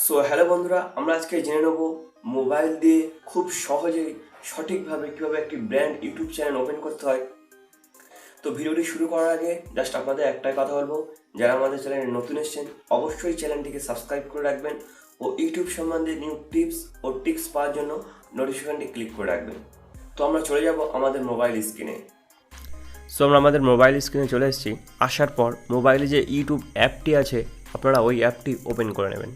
So hello বন্ধুরা, আমরা আজকে জেনে নেব মোবাইল দিয়ে খুব সহজেই সঠিকভাবে কীভাবে একটি ব্র্যান্ড ইউটিউব চ্যানেল ওপেন করতে হয়। তো ভিডিওটি শুরু করার আগে জাস্ট আপনাদের একটাই কথা বলব, যারা আমাদের চ্যানেলে নতুন এসেছেন, অবশ্যই চ্যানেলটিকে সাবস্ক্রাইব করে রাখবেন ও ইউটিউব সম্বন্ধে নিউ টিপস ও টিপস পাওয়ার জন্য নোটিফিকেশনটি ক্লিক করে রাখবেন। তো আমরা চলে যাব আমাদের মোবাইল স্ক্রিনে সো আমরা আমাদের মোবাইল স্ক্রিনে চলে এসেছি। আসার পর মোবাইলে যে ইউটিউব অ্যাপটি আছে, আপনারা ওই অ্যাপটি ওপেন করে নেবেন।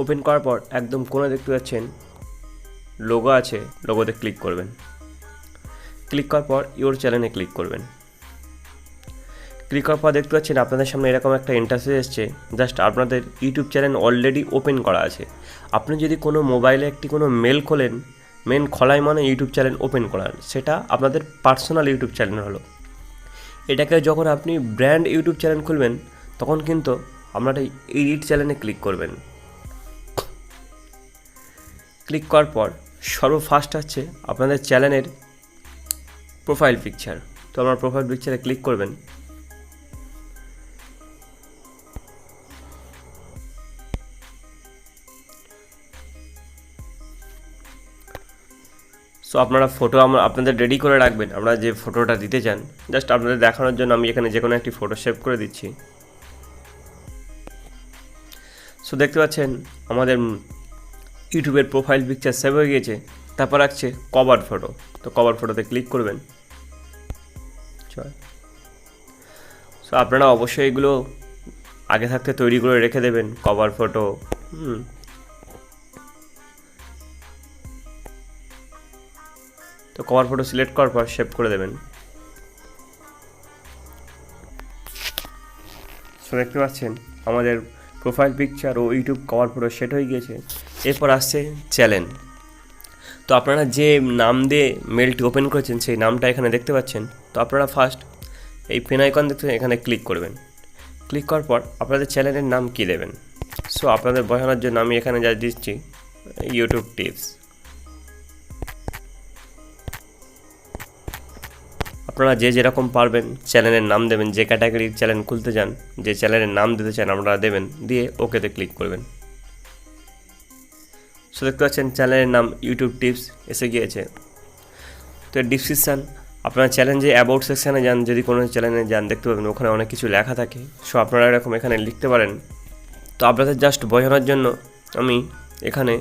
ওপেন করার পর একদম কোণে দেখতে পাচ্ছেন লোগো আছে লোগোতে ক্লিক করবেন। ক্লিক করার পর ইওর চ্যানেলে ক্লিক করবেন। ক্লিক করার পর দেখতে পাচ্ছেন আপনাদের সামনে এরকম একটা ইন্টারফেস এসছে জাস্ট আপনাদের ইউটিউব চ্যানেল অলরেডি ওপেন করা আছে। আপনি যদি কোনো মোবাইলে একটি কোনো মেল খোলেন মেন খোলাই মানে ইউটিউব চ্যানেল ওপেন করার সেটা আপনাদের পার্সোনাল ইউটিউব চ্যানেল হলো। এটাকে যখন আপনি ব্র্যান্ড ইউটিউব চ্যানেল খুলবেন, তখন কিন্তু আপনারা এডিট চ্যানেলে ক্লিক করবেন। ক্লিক করার পর সর্বফার্স্ট হচ্ছে আপনাদের চ্যানেলের প্রোফাইল পিকচার। তো আমার প্রোফাইল পিকচারে ক্লিক করবেন। সো আপনারা ফটো আমরা আপনাদের রেডি করে রাখবেন। আপনারা যে ফটোটা দিতে চান জাস্ট আপনাদের দেখানোর জন্য আমি এখানে যে কোনো একটি ফটো সেভ করে দিচ্ছি। সো দেখতে পাচ্ছেন, আমাদের ইউটিউবের প্রোফাইল পিকচার সেভ হয়ে গিয়েছে, তারপর আসছে কভার ফটো তো কভার ফটোতে ক্লিক করবেন। সো আপনারা অবশ্যই এগুলো আগে থাকতে তৈরি করে রেখে দেবেন কভার ফটো তো কভার ফটো সিলেক্ট করার পর সেভ করে দেবেন। সো দেখতে পাচ্ছেন, আমাদের প্রোফাইল পিকচার ও ইউটিউব কভার ফটো সেট হয়ে গিয়েছে। এরপর আসছে চ্যানেল তো আপনারা যে নাম দিয়ে মেলটি ওপেন করেছেন, সেই নামটা এখানে দেখতে পাচ্ছেন। তো আপনারা ফার্স্ট এই পেন আইকন দেখতে এখানে ক্লিক করবেন। ক্লিক করার পর আপনাদের চ্যানেলের নাম কী দেবেন? সো আপনাদের বসানোর জন্য আমি এখানে যা দিচ্ছি ইউটিউব টিপস আপনারা যে যেরকম পারবেন চ্যানেলের নাম দেবেন, যে ক্যাটাগরির চ্যানেল খুলতে চান, যে চ্যানেলের নাম দিতে চান, আপনারা দেবেন, দিয়ে ওকেতে ক্লিক করবেন। সো দেখতে পাচ্ছেন চ্যানেলের নাম ইউটিউব টিপস, এসে গিয়েছে। তো ডিসক্রিপশান আপনারা চ্যালেঞ্জে অ্যাবাউট সেকশানে যান, যদি কোনো চ্যানেলে যান, দেখতে পাবেন, ওখানে অনেক কিছু লেখা থাকে। সো আপনারা এরকম এখানে লিখতে পারেন। তো আপনাদের জাস্ট বোঝানোর জন্য আমি এখানে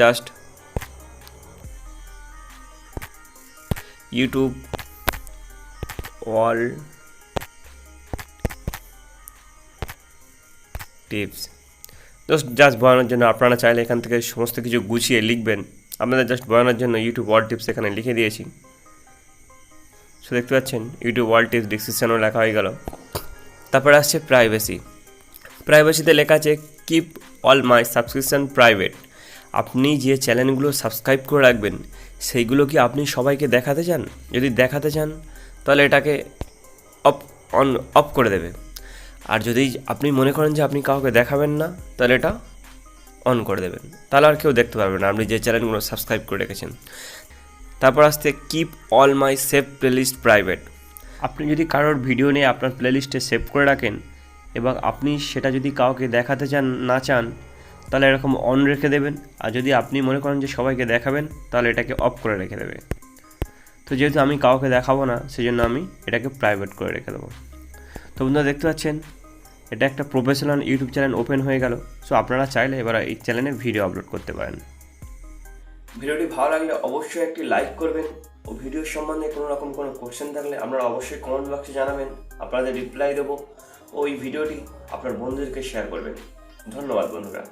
just YouTube all tips just just বোঝানোর জন্য আপনারা চাইলে এখান থেকে সমস্ত কিছু গুছিয়ে লিখবেন। আপনাদের জাস্ট বোঝানোর জন্য ইউটিউব ওয়ার্ল্ড টিপস এখানে লিখে দিয়েছি। সো দেখতে পাচ্ছেন ইউটিউব ওয়ার্ল্ড টিপস ডিসক্রিপশানও লেখা হয়ে গেল। তারপর আসছে প্রাইভেসি প্রাইভেসিতে লেখা আছে keep all my subscription private আপনি যে চ্যানেলগুলো সাবস্ক্রাইব করে রাখবেন, সেইগুলো কি আপনি সবাইকে দেখাতে চান? যদি দেখাতে চান, তাহলে এটাকে অফ অন অফ করে দেবে। আর যদি আপনি মনে করেন যে আপনি কাউকে দেখাবেন না, তাহলে এটা অন করে দেবেন। তাহলে আর কেউ দেখতে পারবে না। আপনি যে চ্যানেলগুলো সাবস্ক্রাইব করে রেখেছেন। তারপর আসতে keep all my save playlist private আপনি যদি কারোর ভিডিও নিয়ে আপনার প্লেলিস্টে সেভ করে রাখেন এবং আপনি সেটা যদি কাউকে দেখাতে চান, না চান, তাহলে এরকম অন রেখে দেবেন। আর যদি আপনি মনে করেন যে সবাইকে দেখাবেন, তাহলে এটাকে অফ করে রেখে দেবে। তো যেহেতু আমি কাউকে দেখাবো না সেই জন্য আমি এটাকে প্রাইভেট করে রেখে দেবো। তো বন্ধুরা দেখতে পাচ্ছেন এটা একটা প্রফেশনাল ইউটিউব চ্যানেল ওপেন হয়ে গেল সো আপনারা চাইলে এবার এই চ্যানেলে ভিডিও আপলোড করতে পারেন। ভিডিওটি ভালো লাগলে অবশ্যই একটি লাইক করবেন ও ভিডিও সম্বন্ধে কোনো রকম কোনো কোশ্চেন থাকলে আপনারা অবশ্যই কমেন্ট বক্সে জানাবেন, আপনাদের রিপ্লাই দেবো ওই ভিডিওটি আপনার বন্ধুদেরকে শেয়ার করবেন। ধন্যবাদ বন্ধুরা।